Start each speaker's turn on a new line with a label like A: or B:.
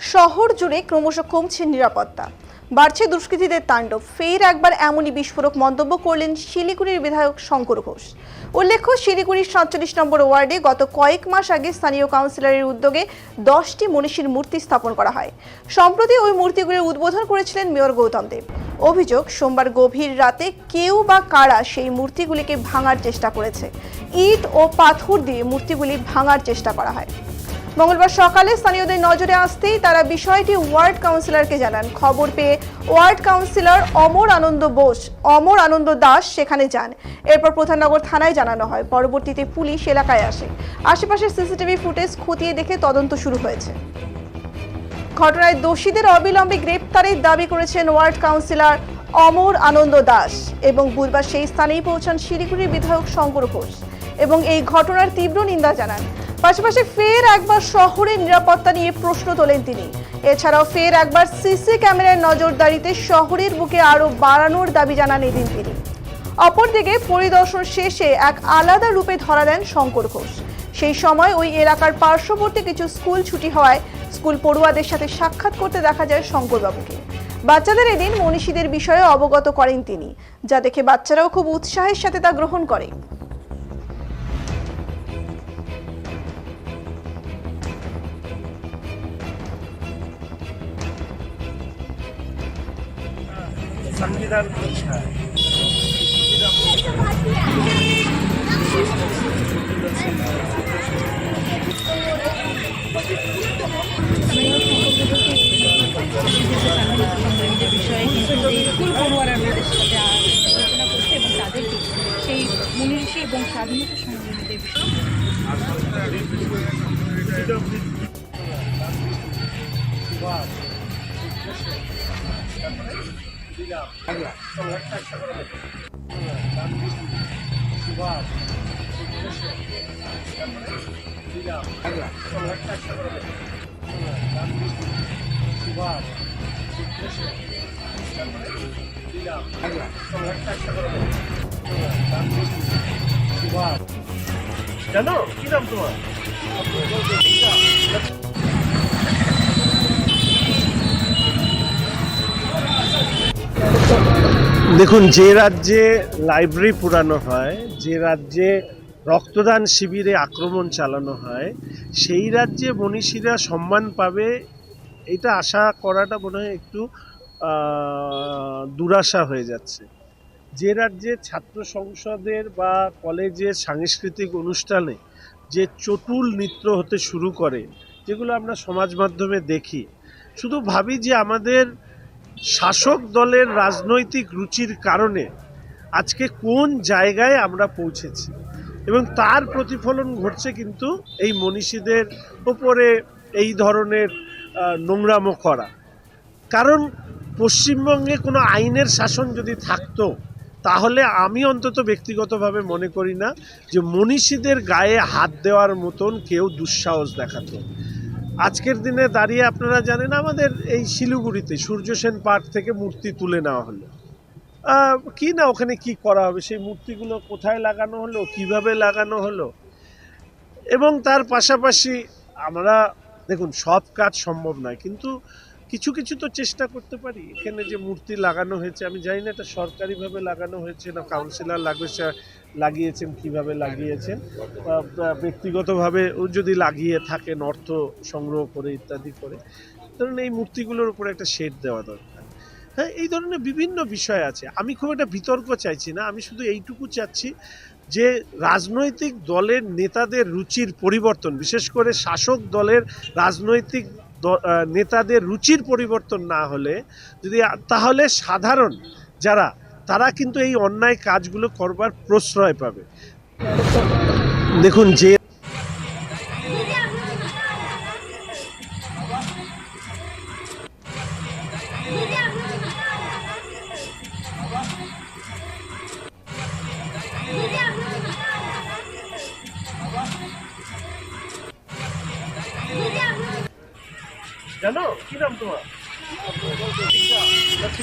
A: শহর জুড়ে ক্রমশ কমছে নিরাপত্তা। বাড়ছে দুষ্কৃতীদের তাণ্ডব। ফের একবার এমনই বিস্ফোরক মন্তব্য করলেন শিলিগুড়ির বিধায়ক শঙ্কর ঘোষ। উল্লেখ্য, শিলিগুড়ির সাতচল্লিশ নম্বর ওয়ার্ডে গত কয়েক মাস আগে স্থানীয় কাউন্সিলরের উদ্যোগে দশটি মনীষীর মূর্তি স্থাপন করা হয়। সম্প্রতি ওই মূর্তিগুলির উদ্বোধন করেছিলেন মেয়র গৌতম দেব। অভিযোগ, সোমবার গভীর রাতে কেউ বা কারা সেই মূর্তিগুলিকে ভাঙার চেষ্টা করেছে। ইট ও পাথর দিয়ে মূর্তিগুলি ভাঙার চেষ্টা করা হয়। মঙ্গলবার সকালে স্থানীয়দের নজরে আসতেই তারা বিষয়টি ওয়ার্ড কাউন্সিলরকে জানান। খবর পেয়ে ওয়ার্ড কাউন্সিলর অমর আনন্দ বোস, অমর আনন্দ দাস সেখানে যান। এরপর প্রধাননগর থানায় জানানো হয়। পরবর্তীতে পুলিশ এলাকায় আসে। আশেপাশের সিসিটিভি ফুটেজ খতিয়ে দেখে তদন্ত শুরু হয়েছে। ঘটনায় দোষীদের অবিলম্বে গ্রেপ্তারের দাবি করেছেন ওয়ার্ড কাউন্সিলর অমর আনন্দ দাস এবং বুধবার সেই স্থানেই পৌঁছান শিলিগুড়ির বিধায়ক শঙ্কর ঘোষ এবং এই ঘটনার তীব্র নিন্দা জানান। পাশাপাশি ফের একবার শহরের নিরাপত্তা নিয়ে প্রশ্ন তোলেন তিনি। এছাড়াও ফের একবার সিসি ক্যামেরার নজরদারিতে শহরের বুকে আরও বাড়ানোর দাবি জানান এদিন তিনি। অপরদিকে পরিদর্শন শেষে এক আলাদা রূপে ধরা দেন শঙ্কর ঘোষ। সেই সময় ওই এলাকার পার্শ্ববর্তী কিছু স্কুল ছুটি হওয়ায় স্কুল পড়ুয়াদের সাথে সাক্ষাৎ করতে দেখা যায় শঙ্করবাবুকে। বাচ্চাদের এদিন মনীষীদের বিষয়ে অবগত করেন তিনি, যা দেখে বাচ্চারাও খুব উৎসাহের সাথে তা গ্রহণ করে।
B: संविधान अच्छा জানো কি নাম তোমার? দেখুন, যে রাজ্যে লাইব্রেরি পুরানো হয়, যে রাজ্যে রক্তদান শিবিরে আক্রমণ চালানো হয়, সেই রাজ্যে মনীষীরা সম্মান পাবে, এটা আশা করাটা মনে হয় একটু দুরাশা হয়ে যাচ্ছে। যে রাজ্যে ছাত্র সংসদের বা কলেজের সাংস্কৃতিক অনুষ্ঠানে যে চটুল নৃত্য হতে শুরু করে, যেগুলো আমরা সমাজ মাধ্যমে দেখি, শুধু ভাবি যে আমাদের শাসক দলের রাজনৈতিক রুচির কারণে আজকে কোন জায়গায় আমরা পৌঁছেছি? এবং তার প্রতিফলন ঘটছে কিন্তু এই মনীষীদের ওপরে এই ধরনের নোংরামো করা। কারণ পশ্চিমবঙ্গে কোনো আইনের শাসন যদি থাকতো, তাহলে আমি অন্তত ব্যক্তিগতভাবে মনে করি না যে মনীষীদের গায়ে হাত দেওয়ার মতন কেউ দুঃসাহস দেখাতো। আজকের দিনে দাঁড়িয়ে আপনারা জানেন আমাদের এই শিলিগুড়িতে সূর্যসেন পার্ক থেকে মূর্তি তুলে নেওয়া হলো। কি না ওখানে কি করা হবে? সেই মূর্তিগুলো কোথায় লাগানো হলো? কীভাবে লাগানো হলো? এবং তার পাশাপাশি আমরা, দেখুন, সব কাজ সম্ভব নয়, কিন্তু কিছু কিছু তো চেষ্টা করতে পারি। এখানে যে মূর্তি লাগানো হয়েছে, আমি জানি না এটা সরকারিভাবে লাগানো হয়েছে না কাউন্সিলর লাগিয়েছে লাগিয়েছেন, কীভাবে লাগিয়েছেন। ব্যক্তিগতভাবে ও যদি লাগিয়ে থাকেন, অর্থ সংগ্রহ করে ইত্যাদি করে, ধরুন এই মূর্তিগুলোর উপরে একটা শেড দেওয়া দরকার। হ্যাঁ এই ধরনের বিভিন্ন বিষয় আছে। আমি খুব একটা বিতর্ক চাইছি না, আমি শুধু এইটুকু চাচ্ছি যে রাজনৈতিক দলের নেতাদের রুচির পরিবর্তন, বিশেষ করে শাসক দলের রাজনৈতিক নেতাদের রুচির পরিবর্তন না হলে, যদি তাহলে সাধারণ যারা, তারা কিন্তু এই অন্যায় কাজগুলো করবার প্রশ্রয় পাবে। দেখুন, যে জানো? কি তোমার?